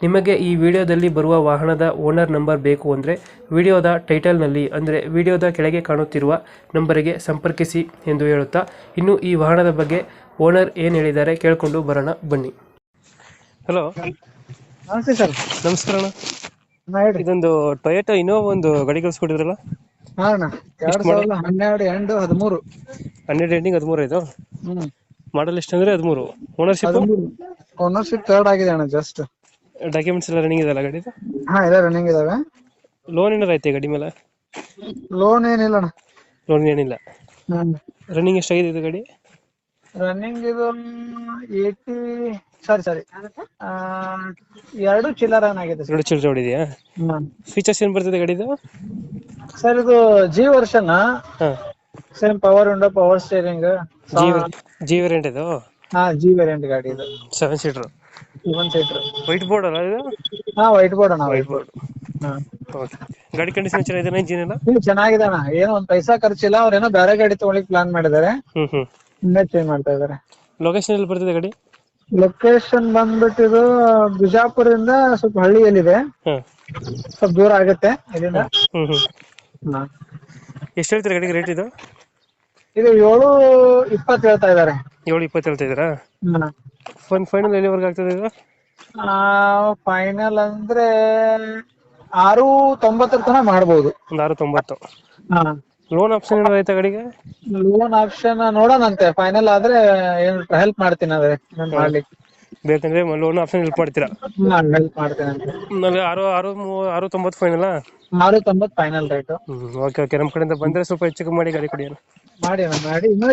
ನಿಮಗೆ ಈ ವಿಡಿಯೋದಲ್ಲಿ ಬರುವ ವಾಹನದ ಓನರ್ ನಂಬರ್ ಬೇಕು ಅಂದರೆ ವಿಡಿಯೋದ ಟೈಟಲ್ನಲ್ಲಿ ಅಂದರೆ ವಿಡಿಯೋದ ಕೆಳಗೆ ಕಾಣುತ್ತಿರುವ ನಂಬರಿಗೆ ಸಂಪರ್ಕಿಸಿ ಎಂದು ಹೇಳುತ್ತಾ ಇನ್ನು ಈ ವಾಹನದ ಬಗ್ಗೆ ಓನರ್ ಏನು ಹೇಳಿದ್ದಾರೆ ಕೇಳಿಕೊಂಡು ಬರೋಣ ಬನ್ನಿ. ಹಲೋ ನಮಸ್ತೆ ಸರ್. ನಮಸ್ಕಾರ ಅಣ್ಣ. ಹಾ ಹೇಳ್ರಿ ಇದೊಂದು ಟೊಯೋಟೋ ಇನ್ನೋವಾ ಒಂದು ಗಾಡಿ ಕಳಿಸ್ಕೊಟ್ಟಿದ್ರಲ್ಲ? ಹಾ ಅಣ್ಣ. ಎರಡ್ ಸಾವಿರದ ಹನ್ನೆರಡು ಎಂಟು ಹದಿಮೂರು. ಹನ್ನೆರಡು ಎಂಡಿಂಗ್ ಹದಿಮೂರು ಇದು? ಹ್ಮ್. ಮಾಡಲ್ ಎಷ್ಟು ಅಂದರೆ ಹದಿಮೂರು. ಓನರ್ಶಿಪ್ ಹದಿಮೂರು. ಓನರ್ಶಿಪ್ ತರ್ಡ್ ಆಗಿದೆ ಅಣ್ಣ ಜಸ್ಟ್ ಡಾಕ್ಯುಮೆಂಟ್ಸ್ ಎಲ್ಲ ರನ್ನಿಂಗ್ ಇದೆಲ್ಲ ಗಾಡಿದು ಹಾ ಎಲ್ಲ ರನ್ನಿಂಗ್ ಇದಾವೆ. ಲೋನ್ ಏನಾರ ಐತೆ ಗಾಡಿ ಮೇಲೆ? ಲೋನ್ ಏನಿಲ್ಲ ಅಣ್ಣ. ಲೋನ್ ಏನಿಲ್ಲ. ಹ್ಮ್. ರನ್ನಿಂಗ್ ಎಷ್ಟಾಗಿದೆ ಇದು ಗಾಡಿ? ರನ್ನಿಂಗ್ ಇದು ಏಯ್ಟಿ ಸಾರಿ ಸಾರಿ ಎರಡು ಚಿಲ್ಲರ ಆಗಿದೆ ಸರ್ ಎರಡು ಚಿಲ್ಲರ್ ಹೊಡಿದೆಯಾ ಫೀಚರ್ಸ್ ಏನು ಬರ್ತದೆ ಗಾಡಿದು ಸರ್ ಇದು ಜಿ ವರ್ಷನ್ ಹಾಂ. Same power window power steering G G variant ಇದು? ಹಾ ಜಿ ವೇರಿಯಂಟ್ ಗಾಡಿ ಇದು. Seven seater seven seater white board ಅಲ್ಲ ಇದು? ಹಾ ವೈಟ್ ಬೋರ್ಡ್ ಅಣ್ಣ ವೈಟ್ ಬೋರ್ಡ್ ಹಾ. ಓಕೆ ಗಾಡಿ ಕಂಡೀಷನ್ ಚೆನ್ನಾಗಿದೆ ಇಂಜಿನ್ ಎಲ್ಲ? ಹ್ಮ್ ಚೆನ್ನಾಗಿದೆ ಅಣ್ಣ. ಏನೋ ಒಂದ್ ಪೈಸಾ ಖರ್ಚಿಲ್ಲ ಅವ್ರೇನೋ ಬೇರೆ ಗಾಡಿ ತಗೊಳಿಕ್ ಪ್ಲಾನ್ ಮಾಡಿದಾರೆ. ಹ್ಮ್ ಹ್ಮ್. ಇನ್ನೇ ಚೇಂಜ್ ಮಾಡ್ತಾ ಇದಾರೆ. ಲೊಕೇಶನ್ ಎಲ್ಲಿ ಬರ್ತಿದೆ ಗಾಡಿ? ಲೊಕೇಶನ್ ಬಂದ್ಬಿಟ್ಟು ಇದು ಬಿಜಾಪುರದಿಂದ ಸ್ವಲ್ಪ ಹಳ್ಳಿಯಲ್ಲಿದೆ. ಹ್ಮ್ ಸ್ವಲ್ಪ ದೂರ ಆಗುತ್ತೆ ಇಲ್ಲಿಂದ. ಹ್ಮ್ ಹ್ಮ್ ಹಾ. ಎಷ್ಟು ಹೇಳ್ತೀರಾ ಗಾಡಿಗೆ ರೇಟ್ ಇದು? ಇದು ಏಳು ಇಪ್ಪತ್ತು ಹೇಳ್ತಾ ಇದಾರೆ. ಏಳು ಇಪ್ಪತ್ತು ಹೇಳ್ತಿದ್ದೀರಾ ಫೈನ್ ಫೈನಲ್ ಎಲ್ಲಿವರೆಗೆ ಆಗ್ತದೆ ಇದು? ಫೈನಲ್ ಅಂದ್ರೆ ಆರು ತೊಂಬತ್ತರ ತನಕ ಮಾಡ್ಬೋದು. ಒಂದ್ ಆರು ತೊಂಬತ್ತು. ಲೋನ್ ಆಪ್ಷನ್ ಏನಾದ್ರು ಐತೆ ಗಾಡಿಗೆ? Loan option ನೋಡೋಣಂತೆ. ಫೈನಲ್ ಆದ್ರೆ ಏನು ಹೆಲ್ಪ್ ಮಾಡ್ತೀನಿ ಆದ್ರೆ ಮಾಡ್ಲಿಕ್ಕೆ. ಬೇಕಂದ್ರೆ ಲೋನ್ ಆಪ್ಷನ್ ಹೆಲ್ಪ್ ಮಾಡ್ತೀರಾ? ಹೆಲ್ಪ್ ಮಾಡ್ತೀನಿ ಆರು ಆರು ಆರು ತೊಂಬತ್ತು ಫೈನಲ್ ಆರು ತೊಂಬತ್ ಫೈನಲ್ ರೇಟ್ ಓಕೆ ಓಕೆ ನಮ್ಮ ಕಡೆಯಿಂದ ಬಂದ್ರೆ ಸ್ವಲ್ಪ ಹೆಚ್ಚು ಕಮ್ಮಿ ಮಾಡಿ ಗಾಡಿ ಕೊಡಿ ಮಾಡಿ ಮಾಡಿ. ಇನ್ನೂ